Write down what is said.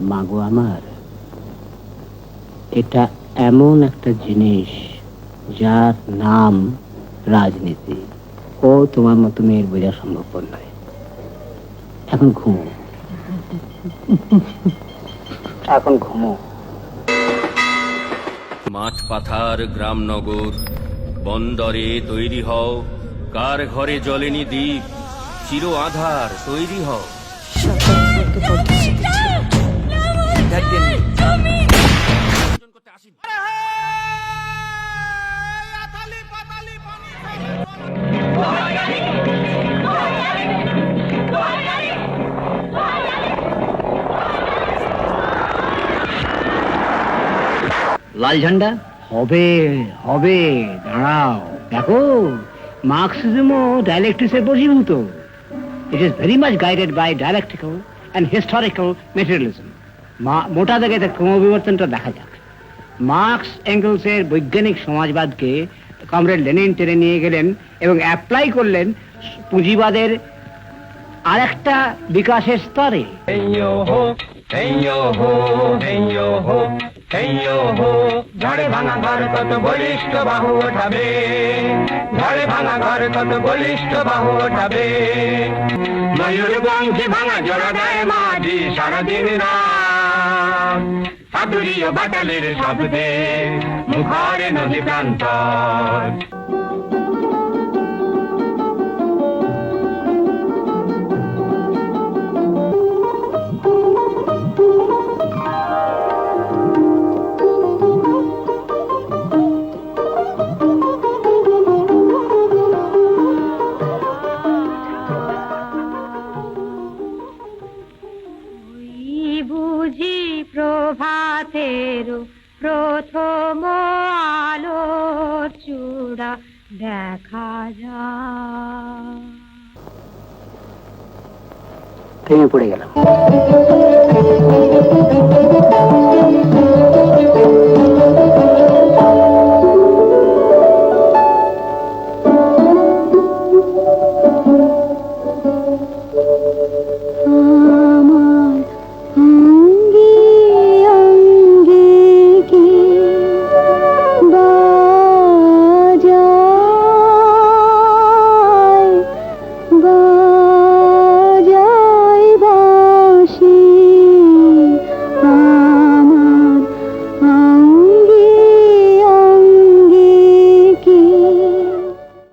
মাগো আমার এটা এমন একটা জিনিস যার নাম রাজনীতি। ও তোমার মতো মেয়ের বোঝা সম্ভবপর নয়। এখন ঘুমো। এখন ঘুমো। মাঠ পাথার গ্রামনগর বন্দরে তৈরি হও। কার ঘরে জ্বলেনি দ্বীপ? চির আধার তৈরি হও। লাল ঝান্ডা? হবে হবে দাঁড়াও। দেখো মার্কসিজমও ডায়ালেক্টিক্সে বসীভূত it is very much guided by dialectical and historical materialism মোটা দাগে তার ক্রমবিবর্তনটা দেখা যাক। মার্কস এঙ্গেলসের বৈজ্ঞানিক সমাজবাদকে কমরেড লেনিন টেনে নিয়ে গেলেন এবং অ্যাপ্লাই করলেন পুঁজিবাদের আরেকটা বিকাশের স্তরে। ঝড়ে ভাঙা ঘর কত বলিষ্ঠ বাহু ওঠাবে। ভাঙা ঘর তত বলিষ্ঠ বাহু ওঠাবে ময়ূর বংশী ভাঙা জোড়া দেয় মাঝি সারাদিন রাত। সাধুরীয় বাটালির শব্দে মুখরে নদী প্রান্তর। বুঝি প্রভাতের প্রথম আলো চূড়া দেখা যায়। পড়ে গেলাম।